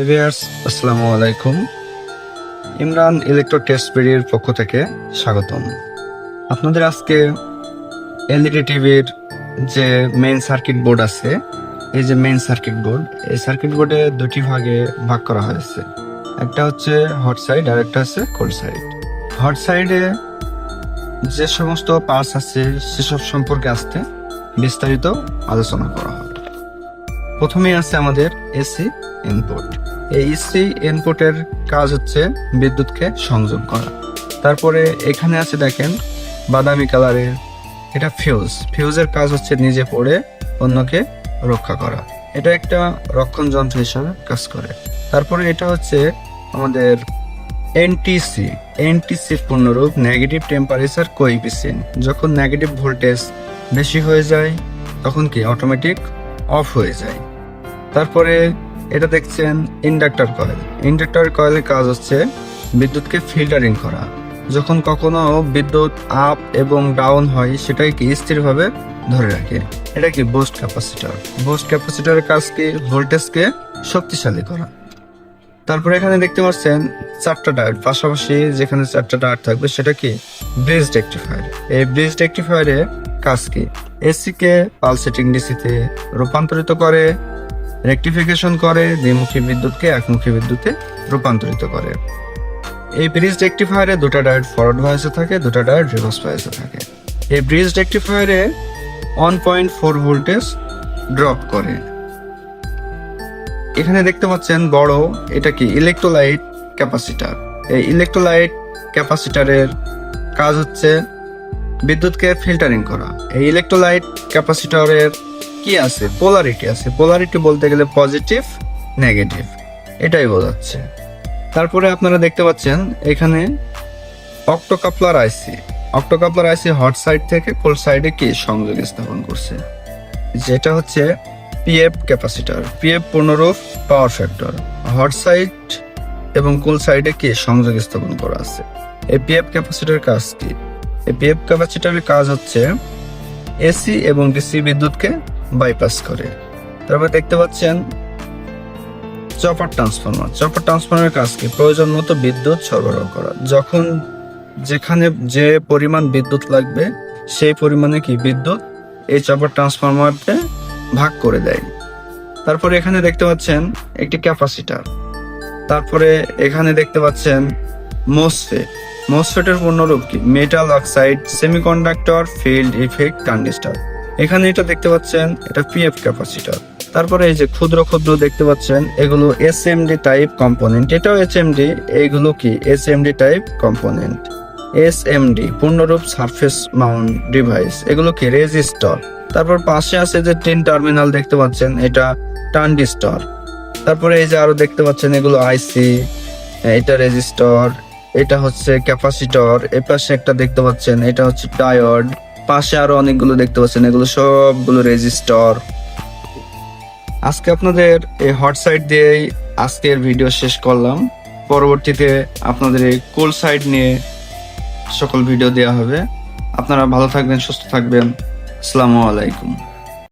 এভিয়ার্স আসসালামু আলাইকুম Imran electro test বেরির পক্ষ থেকে স্বাগতম। আপনাদের আজকে এলইডি টিভির যে মেইন সার্কিট বোর্ড আছে, এই যে মেইন সার্কিট বোর্ড এই সার্কিট বোর্ডে দুটি ভাগে ভাগ করা হয়েছে। একটা হচ্ছে হট সাইড আর একটা হচ্ছে কোল্ড সাইড হট সাইডে যে সমস্ত পার্টস আছে, সেসব সম্পর্কে আসতে বিস্তারিত আলোচনা করা হবে। প্রথমেই আছে আমাদের এসি ইনপুট এই এসি ইনপুটের কাজ হচ্ছে বিদ্যুৎকে সংযোগ করা। তারপরে এখানে আছে দেখেন, বাদামি কালারের এটা ফিউজ ফিউজের কাজ হচ্ছে নিজে পড়ে অন্যকে রক্ষা করা। এটা একটা রক্ষণ যন্ত্র হিসাবে কাজ করে। তারপরে এটা হচ্ছে আমাদের এনটিসি এনটিসি পূর্ণরূপ নেগেটিভ টেম্পারেচার কোইফিসিয়েন্ট যখন নেগেটিভ ভোল্টেজ বেশি হয়ে যায়, তখন কি অটোমেটিক অফ হয়ে যায়। তারপরে এটা দেখছেন ইন্ডাক্টর কয়েল। ইন্ডাক্টর কয়েলের কাজ হচ্ছে বিদ্যুৎকে ফিল্টারিং করা। যখন কখনো বিদ্যুৎ আপ এবং ডাউন হয়, সেটাকে স্থিরভাবে ধরে রাখে। এটা কি বোস্ট ক্যাপাসিটর বোস্ট ক্যাপাসিটরের কাজ কি? ভোল্টেজকে শক্তিশালী করা। তারপরে এখানে দেখতে পাচ্ছেন চারটা ডায়োড পাশাপাশি যেখানে চারটা ডায়োড থাকবে, সেটা কি ব্রিজ রেক্টিফায়ার এই ব্রিজ রেক্টিফায়ারে কাজ কি এসি কে পালসেটিং ডিসিতে রূপান্তরিত করে, রেক্টিফিকেশন করে, দ্বিমুখী বিদ্যুৎকে একমুখী বিদ্যুতে রূপান্তরিত করে। এই ব্রিজ রেক্টিফায়ারে দুটো ডায়োড ফরওয়ার্ড ভয়েসে থাকে, দুটো ডায়োড রিভার্স ভয়েসে থাকে। এই bridge রেক্টিফায়ারে one point four voltage drop করে। এখানে দেখতে পাচ্ছেন বড়, এটা কি ইলেকট্রোলাইট ক্যাপাসিটার এই ইলেকট্রোলাইট ক্যাপাসিটারের কাজ হচ্ছে বিদ্যুৎকে ফিল্টারিং করা। এই ইলেকট্রোলাইট ক্যাপাসিটরের কি আছে? পোলারিটি আছে। পোলারিটি বলতে গেলে পজিটিভ নেগেটিভ এটাই বোঝাচ্ছে। তারপরে আপনারা দেখতে পাচ্ছেন, এখানে optocoupler IC optocoupler IC hot side থেকে কোল্ড সাইডে কি সংযোগ স্থাপন করছে? যেটা হচ্ছে পিএফ ক্যাপাসিটর পিএফ পূর্ণরূপ পাওয়ার ফ্যাক্টর হট সাইড এবং কুল সাইডে কি সংযোগ স্থাপন করা আছে? এই পিএফ ক্যাপাসিটর কাজ কি? এই পিএফ ক্যাপাসিটরের কাজ হচ্ছে এসি এবং ডিসি বিদ্যুৎকে বাইপাস করে। তারপর দেখতে পাচ্ছেন চপার ট্রান্সফরমার চপার ট্রান্সফরমারের কাজ কি? প্রয়োজন মতো বিদ্যুৎ সরবরাহ করা। যখন যেখানে যে পরিমাণ বিদ্যুৎ লাগবে, সেই পরিমাণে কি বিদ্যুৎ এই চপার ট্রান্সফরমারতে ভাগ করে দেয়। তারপরে এখানে দেখতে পাচ্ছেন একটি ক্যাপাসিটার তারপরে এখানে দেখতে পাচ্ছেন মোসফেট মোসফেটের পূর্ণরূপ কি? Metal oxide semiconductor field effect transistor এখানে এটা দেখতে পাচ্ছেন, এটা পিএফ ক্যাপাসিটর তারপরে এই যে ক্ষুদ্র ক্ষুদ্র দেখতে পাচ্ছেন, এগুলো এসএমডি টাইপ কম্পোনেন্ট এটাও এসএমডি এগুলো কি? এসএমডি টাইপ কম্পোনেন্ট এসএমডি পূর্ণরূপ সারফেস মাউন্ট ডিভাইস এগুলো কি? রেজিস্টর তারপর পাশে আছে যে টিন টার্মিনাল দেখতে পাচ্ছেন, এটা ট্রানজিস্টর তারপরে এই যে আরও দেখতে পাচ্ছেন, এগুলো আইসি এটা রেজিস্টর এটা হচ্ছে ক্যাপাসিটর। এ পাশে একটা দেখতে পাচ্ছেন, এটা হচ্ছে ডায়োড। পাশে আরও অনেকগুলো দেখতে পাচ্ছেন, এগুলো সবগুলো রেজিস্টর। আজকে আপনাদের এই হট সাইড দিয়েই আজকের ভিডিও শেষ করলাম। পরবর্তীতে আপনাদের এই কোল সাইড নিয়ে সকল ভিডিও দেওয়া হবে। আপনারা ভালো থাকবেন, সুস্থ থাকবেন। আসসালামু আলাইকুম।